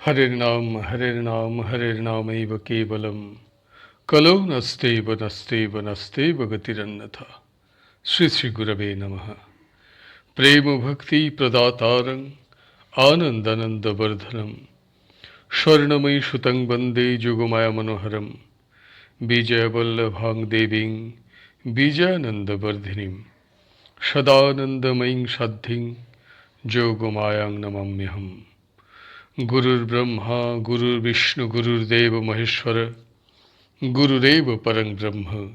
হরের নাম হরের নাম হরের নাম এইব কেবলম কলৌ নস্তেব নস্তেব নস্তেব গতিরন্যথা শ্রী শ্রী গুরবে নম প্রেম ভক্তি প্রদাতারং আনন্দনন্দবর্ধনম স্বর্ণময়ী সুতং বন্দে যুগমায়া মনোহরম বিজয়বল্লভাং দেবীং বিজয়ানন্দবর্ধিনীম সদানন্দময়ীং সাধ্যিং যোগমায়াং নমাম্যহম গুরুর্ব্রহ্মা গুরুর্বিষ্ণু গুরুর্দেব মহেশ্বর, গুরুরেব পরং ব্রহ্ম,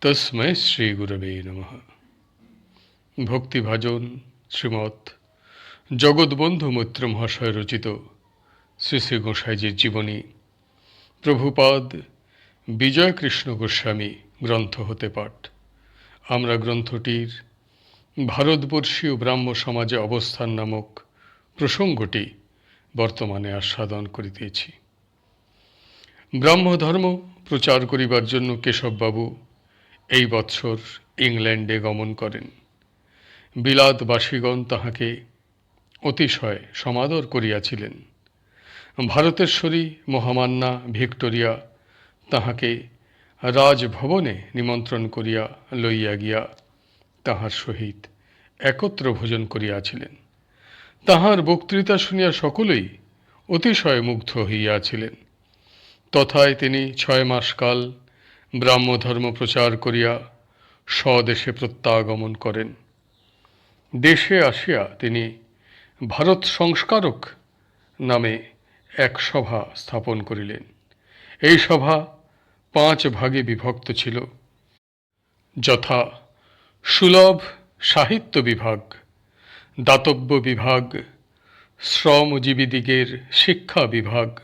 তস্মৈ শ্রী গুরবে নমঃ। ভক্তিভাজন শ্রীমৎ জগৎবন্ধু মৈত্র মহাশয় রচিত শ্রী শ্রী গোসাইজির জীবনী, প্রভুপাদ বিজয়কৃষ্ণ গোস্বামী গ্রন্থ হতে পাঠ। আমরা গ্রন্থটির ভারতবর্ষীয় ব্রাহ্ম সমাজে অবস্থান নামক প্রসঙ্গটি বর্তমানে আস্বাদন করিতেছি। ব্রাহ্মধর্ম প্রচার করিবার জন্য কেশববাবু এই বৎসর ইংল্যান্ডে গমন করেন। বিলাতবাসীগণ তাহাকে অতিশয় সমাদর করিয়াছিলেন। ভারতেশ্বরী মহামান্না ভিক্টোরিয়া তাহাকে রাজভবনে নিমন্ত্রণ করিয়া লইয়া গিয়া তাহার সহিত একত্র ভোজন করিয়াছিলেন। তাহার বক্তৃতা শুনিয়া সকলেই অতিশয় মুগ্ধ হইয়াছিলেন। তথায় তিনি ছয় মাস কাল ব্রাহ্মধর্ম প্রচার করিয়া স্বদেশে প্রত্যাগমন করেন। দেশে আসিয়া তিনি ভারত সংস্কারক নামে এক সভা স্থাপন করিলেন। এই সভা পাঁচ ভাগে বিভক্ত ছিল। যথা সুলভ সাহিত্য বিভাগ দাতব্য বিভাগ শ্রমজীবীদিগের শিক্ষা বিভাগ,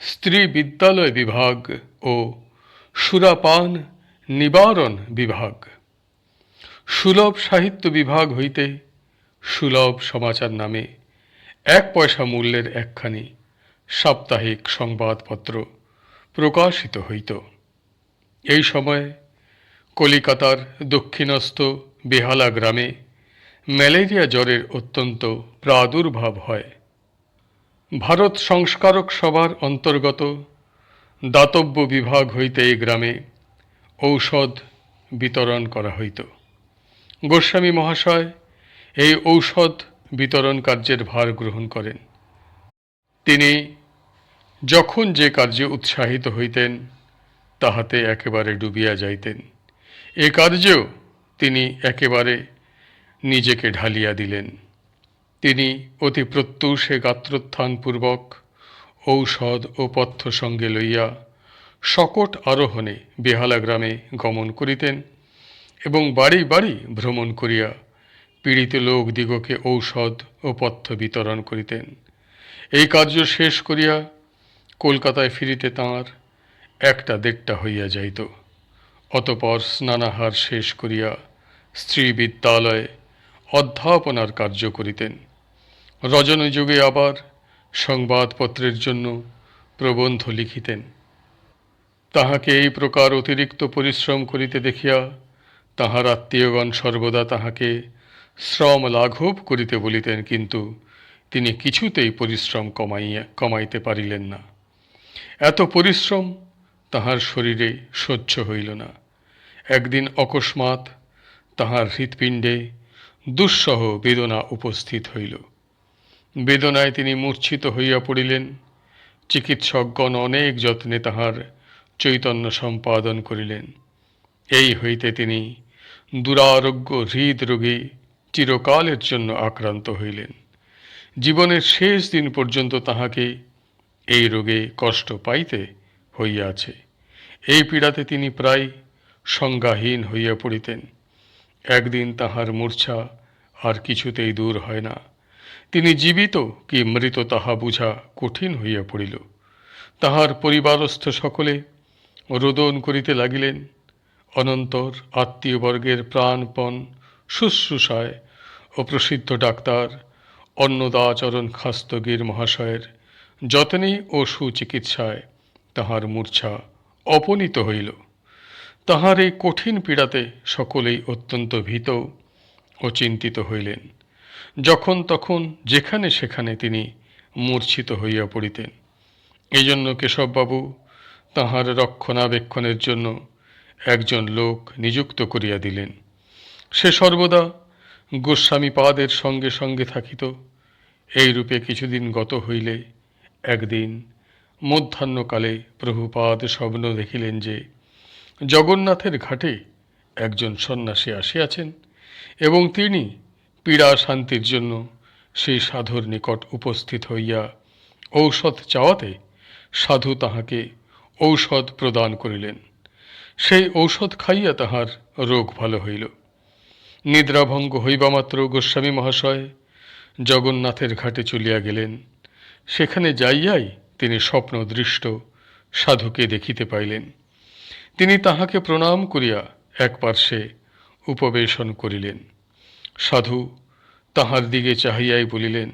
স্ত্রী বিদ্যালয় বিভাগ ও সুরাপান নিবারণ বিভাগ। সুলভ সাহিত্য বিভাগ হইতে সুলভ সমাচার নামে এক পয়সা মূল্যের একখানি সাপ্তাহিক সংবাদপত্র প্রকাশিত হইত। এই সময় কলিকাতার দক্ষিণস্থ বেহালা গ্রামে ম্যালেরিয়া জ্বরের অত্যন্ত প্রাদুর্ভাব হয়। ভারত সংস্কারক সভার অন্তর্গত দাতব্য বিভাগ হইতে এই গ্রামে ঔষধ বিতরণ করা হইত। গোস্বামী মহাশয় এই ঔষধ বিতরণ কার্যের ভার গ্রহণ করেন। তিনি যখন যে কার্যে উৎসাহিত হইতেন, তাহাতে একেবারে ডুবিয়া যাইতেন। এ কার্যেও তিনি একেবারে নিজেকে ঢালিয়া দিলেন। তিনি অতি প্রত্যুষে গাত্রোত্থানপূর্বক ঔষধ ও পথ্য সঙ্গে লইয়া শকট আরোহণে বেহালা গ্রামে গমন করিতেন এবং বাড়ি বাড়ি ভ্রমণ করিয়া পীড়িত লোকদিগকে ঔষধ ও পথ্য বিতরণ করিতেন। এই কার্য শেষ করিয়া কলকাতায় ফিরিতে তাঁর একটা দেড়টা হইয়া যাইত। অতপর স্নানাহার শেষ করিয়া স্ত্রী বিদ্যালয়ে অধ্যাপনার কার্য করিতেন। রজনযুগে আবার সংবাদপত্রের জন্য প্রবন্ধ লিখিতেন। তাহাকে এই প্রকার অতিরিক্ত পরিশ্রম করিতে দেখিয়া তাহার আত্মীয়গণ সর্বদা তাহাকে শ্রম লাঘব করিতে বলিতেন, কিন্তু তিনি কিছুতেই পরিশ্রম কমাইয়া, কমাইতে পারিলেন না। এত পরিশ্রম তাহার শরীরে সহ্য হইল না। একদিন অকস্মাৎ তাহার হৃৎপিণ্ডে দুঃসহ বেদনা উপস্থিত হইল। বেদনায় তিনি মূর্ছিত হইয়া পড়িলেন। চিকিৎসকগণ অনেক যত্নে তাহার চৈতন্য সম্পাদন করিলেন। এই হইতে তিনি দুরারোগ্য হৃদরোগে চিরকালের জন্য আক্রান্ত হইলেন। জীবনের শেষ দিন পর্যন্ত তাহাকে এই রোগে কষ্ট পাইতে হইয়াছে। এই পীড়াতে তিনি প্রায় সংজ্ঞাহীন হইয়া পড়িতেন। একদিন তাহার মূর্ছা আর কিছুতেই দূর হয় না। তিনি জীবিত কি মৃত তাহা বুঝা কঠিন হইয়া পড়িল। তাহার পরিবারস্থ সকলে রোদন করিতে লাগিলেন। অনন্তর আত্মীয়বর্গের প্রাণপণ শুশ্রূষায় ও প্রসিদ্ধ ডাক্তার অন্নদাচরণ খাস্তগীর মহাশয়ের যত্নে ও সুচিকিৎসায় তাহার মূর্ছা অপনীত হইল। তাহার এই কঠিন পীড়াতে সকলেই অত্যন্ত ভীত। ও চিন্তিত হইলেন। যখন তখন যেখানে সেখানে তিনি মূর্ছিত হইয়া পড়িতেন। এই জন্য কেশববাবু তাহার রক্ষণাবেক্ষণের জন্য একজন লোক নিযুক্ত করিয়া দিলেন। সে সর্বদা গোস্বামী পাদের সঙ্গে সঙ্গে থাকিত। এই রূপে কিছুদিন গত হইলে একদিন মধ্যাহ্নকালে প্রভুপাদ স্বপ্ন দেখিলেন যে জগন্নাথের ঘাটে একজন সন্ন্যাসী আসিয়াছেন। এবং তিনি পীড়া শান্তির জন্য সেই সাধুর নিকট উপস্থিত হইয়া ঔষধ চাওয়াতে সাধু তাহাকে ঔষধ প্রদান করিলেন। সেই ঔষধ খাইয়া তাহার রোগ ভালো হইল। নিদ্রাভঙ্গ হইবামাত্র গোস্বামী মহাশয় জগন্নাথের ঘাটে চলিয়া গেলেন। সেখানে যাইয়াই তিনি স্বপ্ন দৃষ্ট সাধুকে দেখিতে পাইলেন। তিনি তাহাকে প্রণাম করিয়া এক পার্শ্বে উপবেশন করিলেন। সাধু তাহার দিকে চাহিয়াই বলিলেন,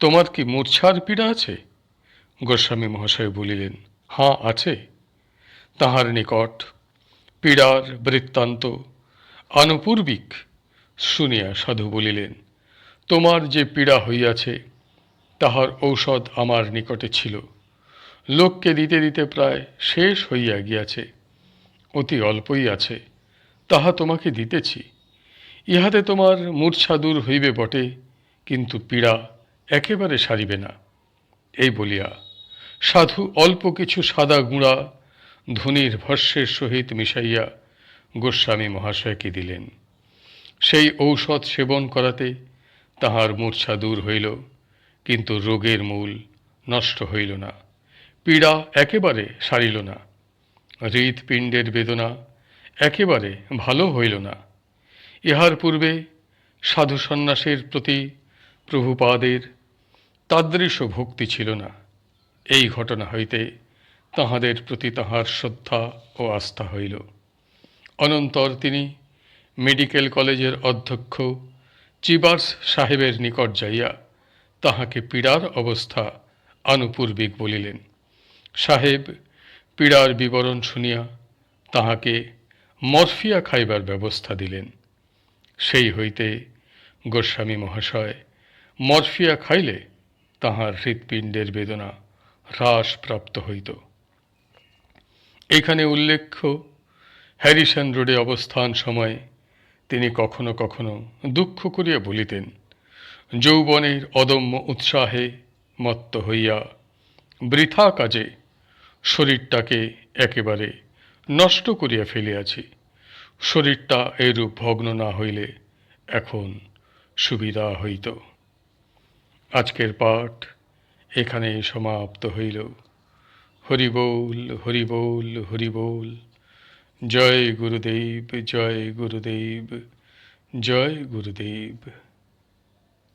তোমার কি মূর্ছার পীড়া আছে? গোস্বামী মহাশয় বলিলেন হাঁ আছে। তাহার নিকট পীড়ার বৃত্তান্ত আনুপূর্বিক শুনিয়া সাধু বলিলেন, তোমার যে পীড়া হইয়াছে, তাহার ঔষধ আমার নিকটে ছিল। লোককে দিতে দিতে প্রায় শেষ হইয়া গিয়াছে, অতি অল্পই আছে। তাহা তোমাকে দিতেছি। ইহাতে তোমার মূর্ছা দূর হইবে বটে, কিন্তু পীড়া একেবারে সারিবে না। এই বলিয়া সাধু অল্প কিছু সাদা গুঁড়া ধনির ভস্যের সহিত মিশাইয়া গোস্বামী মহাশয়কে দিলেন। সেই ঔষধ সেবন করাতে তাহার মূর্ছা দূর হইল, কিন্তু রোগের মূল নষ্ট হইল না। পীড়া একেবারে সারিল না। হৃৎপিণ্ডের বেদনা একেবারে ভালো হইল না। ইহার পূর্বে সাধু সন্ন্যাসের প্রতি প্রভুপাদের তাদৃশ ভক্তি ছিল না। এই ঘটনা হইতে তাহাদের প্রতি তাহার শ্রদ্ধা ও আস্থা হইল। অনন্তর তিনি মেডিকেল কলেজের অধ্যক্ষ চিবার্স সাহেবের নিকট যাইয়া তাহাকে পীড়ার অবস্থা আনুপূর্বিক বলিলেন। সাহেব পীড়ার বিবরণ শুনিয়া তাহাকে মরফিয়া খাইবার ব্যবস্থা দিলেন। সেই হইতে গোস্বামী মহাশয় মরফিয়া খাইলে তাহার হৃৎপিণ্ডের বেদনা হ্রাসপ্রাপ্ত হইত। এখানে উল্লেখ্য, হ্যারিসন রোডে অবস্থান সময়ে তিনি কখনো কখনো দুঃখ করিয়া বলিতেন, যৌবনের অদম্য উৎসাহে মত্ত হইয়া বৃথা কাজে শরীরটাকে একেবারে নষ্ট করিয়া ফেলিয়াছি। শরীরটা এরূপ ভগ্ন না হইলে এখন সুবিধা হইত। আজকের পাঠ এখানে সমাপ্ত হইল। হরিবোল হরিবোল হরিবোল। জয় গুরুদেব জয় গুরুদেব জয় গুরুদেব।